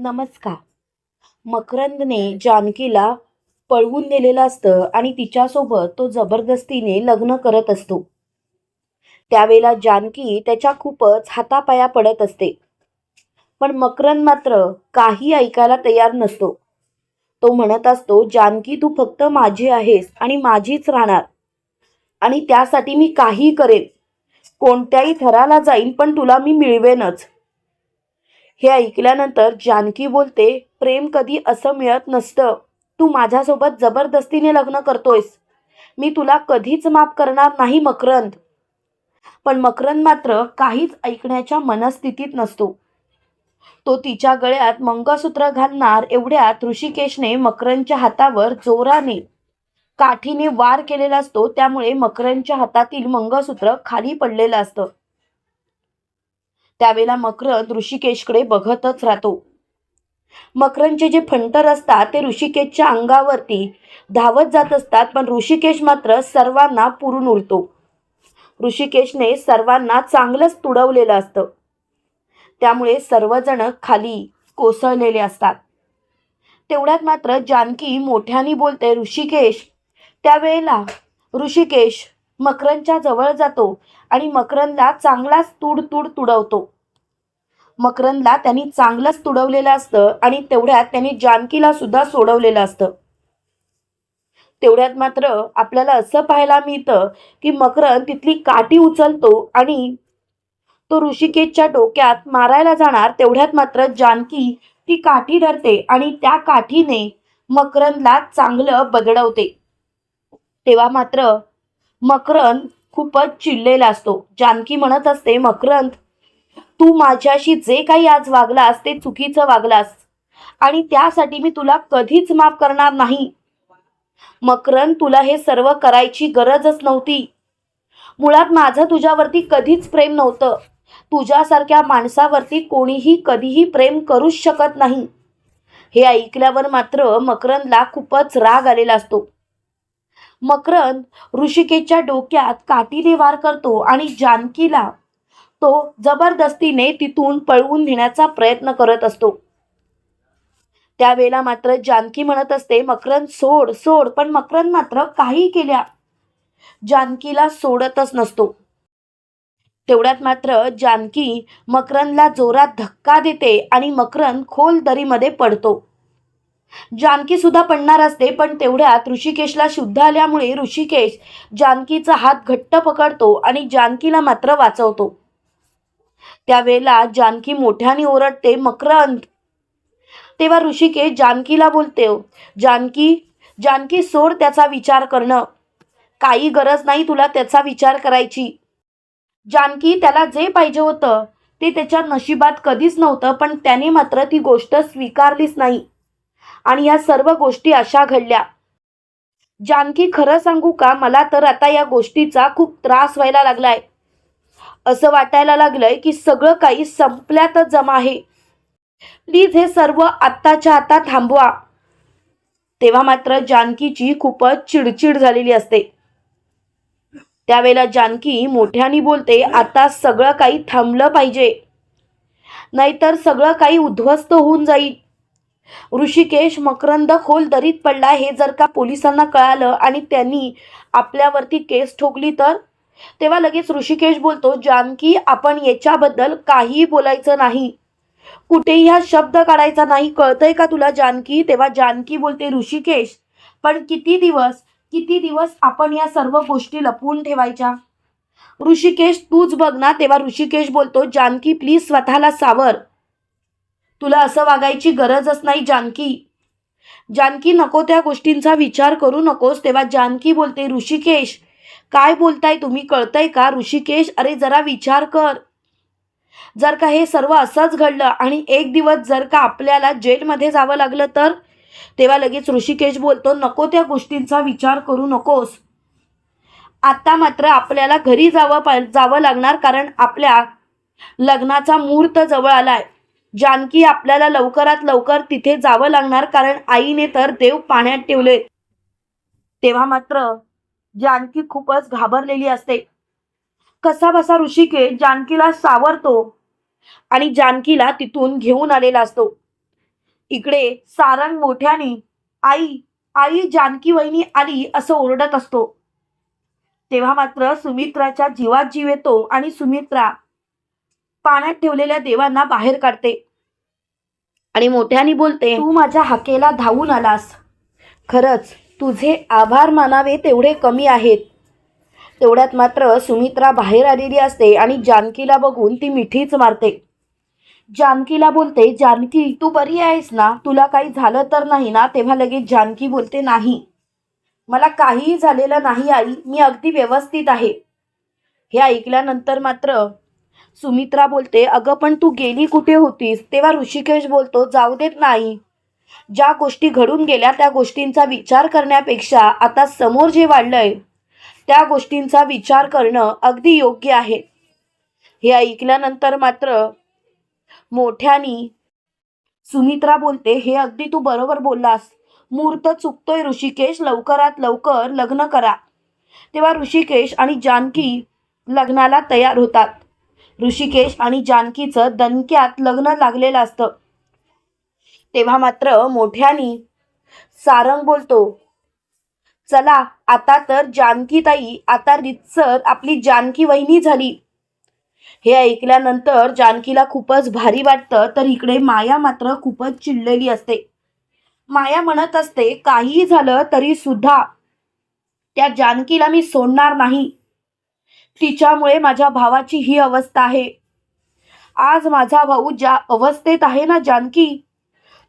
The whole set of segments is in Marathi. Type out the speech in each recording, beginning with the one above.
नमस्कार. मकरंदने जानकीला पळवून नेलेलं असतं आणि तिच्यासोबत तो जबरदस्तीने लग्न करत असतो. त्यावेळेला जानकी त्याच्या खूपच हातापाया पडत असते. पण मकरंद मात्र काही ऐकायला तयार नसतो. तो म्हणत असतो जानकी तू फक्त माझी आहेस आणि माझीच राहणार. आणि त्यासाठी मी काही करेन. कोणत्याही थराला जाईन पण तुला मी मिळवेनच. हे ऐकल्यानंतर जानकी बोलते प्रेम कधी असं मिळत नसतं. तू माझ्यासोबत जबरदस्तीने लग्न करतोयस. मी तुला कधीच माफ करणार नाही मकरंद. पण मकरंद मात्र काहीच ऐकण्याच्या मनस्थितीत नसतो. तो तिच्या गळ्यात मंगळसूत्र घालणार एवढ्यात ऋषिकेशने मकरंदच्या हातावर जोराने काठीने वार केलेला असतो त्यामुळे मकरंदच्या हातातील मंगळसूत्र खाली पडलेलं असतं. त्यावेळेला मकरंद ऋषिकेशकडे बघतच राहतो. मकरंदचे जे फंटर असतात ते ऋषिकेशच्या अंगावरती धावत जात असतात पण ऋषिकेश मात्र सर्वांना पुरून उरतो. ऋषिकेशने सर्वांना चांगलंच तुडवलेलं असतं. त्यामुळे सर्वजण खाली कोसळलेले असतात. तेवढ्यात मात्र जानकी मोठ्याने बोलते ऋषिकेश त्यावेळेला ऋषिकेश मकरंदच्या जवळ जातो आणि मकरंदला चांगलाच तुड तुड तुडवतो. मकरंदला त्यांनी चांगलंच तुडवलेलं असतं आणि तेवढ्यात त्यांनी जानकीला सुद्धा सोडवलेलं असतं. तेवढ्यात मात्र आपल्याला असं पाहायला मिळतं की मकरंद तिथली काठी उचलतो आणि तो ऋषिकेशच्या डोक्यात मारायला जाणार तेवढ्यात मात्र जानकी ती काठी धरते आणि त्या काठीने मकरंदला चांगलं बदडवते. तेव्हा मात्र मकरंद खूपच चिडलेला असतो. जानकी म्हणत असते मकरंद तू माझ्याशी जे काही आज वागलास ते चुकीचं वागलास आणि त्यासाठी मी तुला कधीच माफ करणार नाही. मकरंद तुला हे सर्व करायची गरजच नव्हती. मुळात माझं तुझ्यावरती कधीच प्रेम नव्हतं. तुझ्यासारख्या माणसावरती कोणीही कधीही प्रेम करूच शकत नाही. हे ऐकल्यावर मात्र मकरंदला खूपच राग आलेला असतो. मकरंद ऋषिकेशच्या डोक्यात काठीने वार करतो आणि जानकीला तो जबरदस्तीने तिथून पळवून नेण्याचा प्रयत्न करत असतो. त्यावेळेला मात्र जानकी म्हणत असते मकरंद सोड सोड. पण मकरंद मात्र काही केल्या जानकीला सोडतच नसतो. तेवढ्यात मात्र जानकी मकरंदला जोरात धक्का देते आणि मकरंद खोल दरीमध्ये पडतो. जानकी सुद्धा पडणार असते पण तेवढ्यात ऋषिकेशला शुद्ध आल्यामुळे ऋषिकेश जानकीचा हात घट्ट पकडतो आणि जानकीला मात्र वाचवतो. त्यावेळेला जानकी मोठ्याने ओरडते मकरंद तेव्हा ऋषिकेश जानकीला बोलते जानकी जानकी सोड त्याचा विचार करणं. काही गरज नाही तुला त्याचा विचार करायची. जानकी त्याला जे पाहिजे होतं ते त्याच्या नशिबात कधीच नव्हतं पण त्याने मात्र ती गोष्ट स्वीकारलीच नाही. आणि या सर्व गोष्टी अशा घडल्या. जानकी खरं सांगू का? मला तर आता या गोष्टीचा खूप त्रास व्हायला लागलाय. असं वाटायला लागलंय की सगळं काही संपल्यातच जमा आहे. प्लीज हे सर्व आत्ताच्या आता थांबवा. तेव्हा मात्र जानकीची खूपच चिडचिड झालेली असते. त्यावेळेला जानकी मोठ्याने बोलते आता सगळं काही थांबलं पाहिजे. नाहीतर सगळं काही उद्ध्वस्त होऊन जाईल. ऋषिकेश मकरंद खोल दरीत पडला हे जर का पोलिसांना कळालं आणि त्यांनी आपल्यावरती केस ठोकली तर? तेव्हा लगेच ऋषिकेश बोलतो जानकी आपण याच्याबद्दल काहीही बोलायचं नाही. कुठेही हा शब्द काढायचा नाही. कळतंय का तुला जानकी? तेव्हा जानकी बोलते ऋषिकेश पण किती दिवस किती दिवस आपण या सर्व गोष्टी लपवून ठेवायच्या? ऋषिकेश तूच बघ ना. तेव्हा ऋषिकेश बोलतो जानकी प्लीज स्वतःला सावर. तुला असं वागायची गरजच नाही जानकी. जानकी नको त्या गोष्टींचा विचार करू नकोस. तेव्हा जानकी बोलते ऋषिकेश काय बोलताय तुम्ही? कळतंय का? ऋषिकेश अरे जरा विचार कर. जर का हे सर्व असंच घडलं आणि एक दिवस जर का आपल्याला जेलमध्ये जावं लागलं तर? तेव्हा लगेच ऋषिकेश बोलतो नको त्या गोष्टींचा विचार करू नकोस. आता मात्र आपल्याला घरी जावं पा जावं लागणार कारण आपल्या लग्नाचा मुहूर्त जवळ आलाय. जानकी आपल्याला लवकरात लवकर तिथे जावं लागणार कारण आईने तर देव पाण्यात ठेवले. तेव्हा मात्र जानकी खूपच घाबरलेली असते. कसा बसा ऋषिकेश जानकीला सावरतो आणि जानकीला तिथून घेऊन आलेला असतो. इकडे सारंग मोठ्याने आई आई जानकी वहिनी आली असं ओरडत असतो. तेव्हा मात्र सुमित्राच्या जीवात जीव येतो आणि सुमित्रा पाण्यात ठेवलेल्या देवांना बाहेर काढते. आणि मोठ्याने बोलते तू माझ्या हाकेला धावून आलास. खरंच तुझे आभार मानावे तेवढे कमी आहेत. तेवढ्यात मात्र सुमित्रा बाहेर आलेली असते आणि जानकीला बघून ती मिठीच मारते. जानकीला बोलते जानकी तू बरी आहेस ना? तुला काही झालं तर नाही ना? तेव्हा लगेच जानकी बोलते नाही. मला काहीही झालेलं नाही आई. मी अगदी व्यवस्थित आहे. हे ऐकल्यानंतर मात्र सुमित्रा बोलते अगं पण तू गेली कुठे होतीस? तेव्हा ऋषिकेश बोलतो जाऊ देत नाही. ज्या गोष्टी घडून गेल्या त्या गोष्टींचा विचार करण्यापेक्षा आता समोर जे वाढलंय त्या गोष्टींचा विचार करणं अगदी योग्य आहे. हे ऐकल्यानंतर मात्र मोठ्यानी सुमित्रा बोलते हे अगदी तू बरोबर बोललास. मूर्त चुकतोय ऋषिकेश लवकरात लवकर लग्न करा. तेव्हा ऋषिकेश आणि जानकी लग्नाला तयार होतात. ऋषिकेश आणि जानकीचं दणक्यात लग्न लागलेलं असतं. तेव्हा मात्र मोठ्यानी सारंग बोलतो चला आता तर जानकी ताई आता रितसर आपली जानकी वहिनी झाली. हे ऐकल्यानंतर जानकीला खूपच भारी वाटतं तर इकडे माया मात्र खूपच चिडलेली असते. माया म्हणत असते काहीही झालं तरी सुद्धा त्या जानकीला मी सोडणार नाही. तिच्यामुळे माझ्या भावाची ही अवस्था आहे. आज माझा भाऊ ज्या अवस्थेत आहे ना जानकी?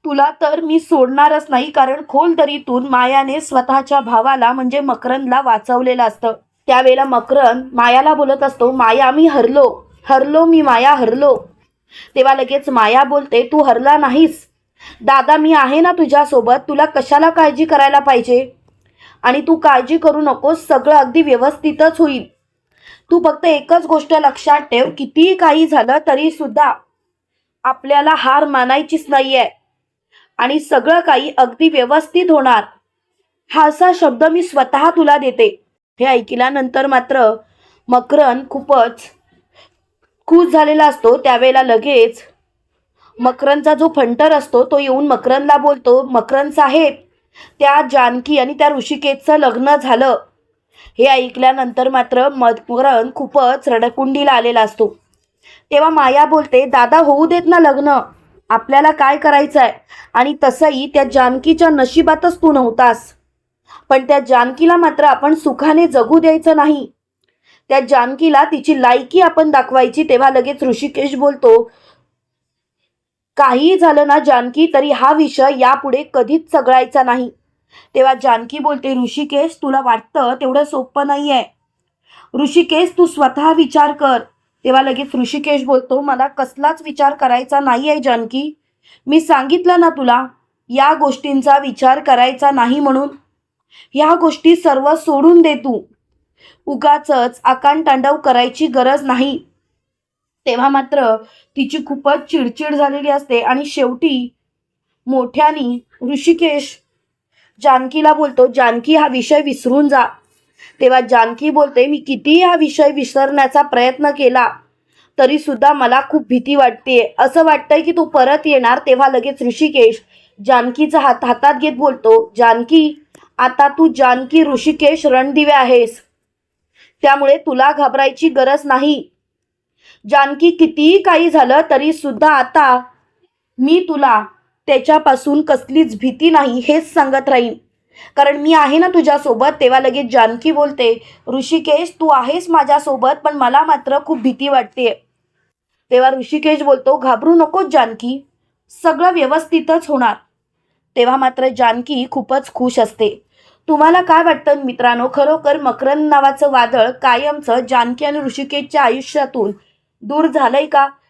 तुला तर मी सोडणारच नाही कारण खोल दरीतून मायाने स्वतःच्या भावाला म्हणजे मकरंदला वाचवलेलं असतं. त्यावेळेला मकरंद मायाला बोलत असतो माया मी हरलो. हरलो मी माया हरलो. तेव्हा लगेच माया बोलते तू हरला नाहीस. दादा मी आहे ना तुझ्यासोबत. तुला कशाला काळजी करायला पाहिजे? आणि तू काळजी करू नकोस सगळं अगदी व्यवस्थितच होईल. तू फक्त एकच गोष्ट लक्षात ठेव कितीही काही झालं तरी सुद्धा आपल्याला हार मानायचीच नाही आहे आणि सगळं काही अगदी व्यवस्थित होणार. हा असा शब्द मी स्वतः तुला देते. हे ऐकल्यानंतर मात्र मकरन खूपच खुश झालेला असतो. त्यावेळेला लगेच मकरनचा जो फंटर असतो तो येऊन मकरनला बोलतो मकरन साहेब त्या जानकी आणि त्या ऋषिकेशचं लग्न झालं. हे ऐकल्यानंतर मात्र मकरन खूपच रडकुंडीला आलेला असतो. तेव्हा माया बोलते दादा होऊ देत ना लग्न. आपल्याला काय करायचं आहे आणि तसंही त्या जानकीच्या नशिबातच तू नव्हतास. पण त्या जानकीला मात्र आपण सुखाने जगू द्यायचं नाही. त्या जानकीला तिची लायकी आपण दाखवायची. तेव्हा लगेच ऋषिकेश बोलतो काहीही झालं ना जानकी तरी हा विषय यापुढे कधीच सगळायचा नाही. तेव्हा जानकी बोलते ऋषिकेश तुला वाटतं तेवढं सोपं नाही आहे ऋषिकेश तू स्वतः विचार कर. तेव्हा लगेच ऋषिकेश बोलतो मला कसलाच विचार करायचा नाही आहे जानकी. मी सांगितलं ना तुला या गोष्टींचा विचार करायचा नाही म्हणून. ह्या गोष्टी सर्व सोडून दे तू. उगाचच आकांतांडव करायची गरज नाही. तेव्हा मात्र तिची खूपच चिडचिड झालेली असते आणि शेवटी मोठ्यानी ऋषिकेश जानकीला बोलतो जानकी हा विषय विसरून जा. तेव्हा जानकी बोलते मी कितीही हा विषय विसरण्याचा प्रयत्न केला तरी सुद्धा मला खूप भीती वाटते असं वाटतंय की तू परत येणार तेव्हा लगेच ऋषिकेश. जानकीचा हात हातात घेत बोलतो जानकी आता तू जानकी ऋषिकेश रणदिवे आहेस. त्यामुळे तुला घाबरायची गरज नाही. जानकी कितीही काही झालं तरी सुद्धा आता मी तुला त्याच्यापासून कसलीच भीती नाही हेच सांगत राहीन. कारण मी आहे ना तुझ्यासोबत तेव्हा लगेच जानकी बोलते ऋषिकेश तू आहेस माझ्यासोबत पण मला मात्र खूप भीती वाटते. तेव्हा ऋषिकेश बोलतो घाबरू नकोस जानकी सगळं व्यवस्थितच होणार. तेव्हा मात्र जानकी खूपच खुश असते. तुम्हाला काय वाटतं मित्रांनो खरोखर मकरंद नावाचं वादळ कायमचं जानकी आणि ऋषिकेशच्या आयुष्यातून दूर झालंय का?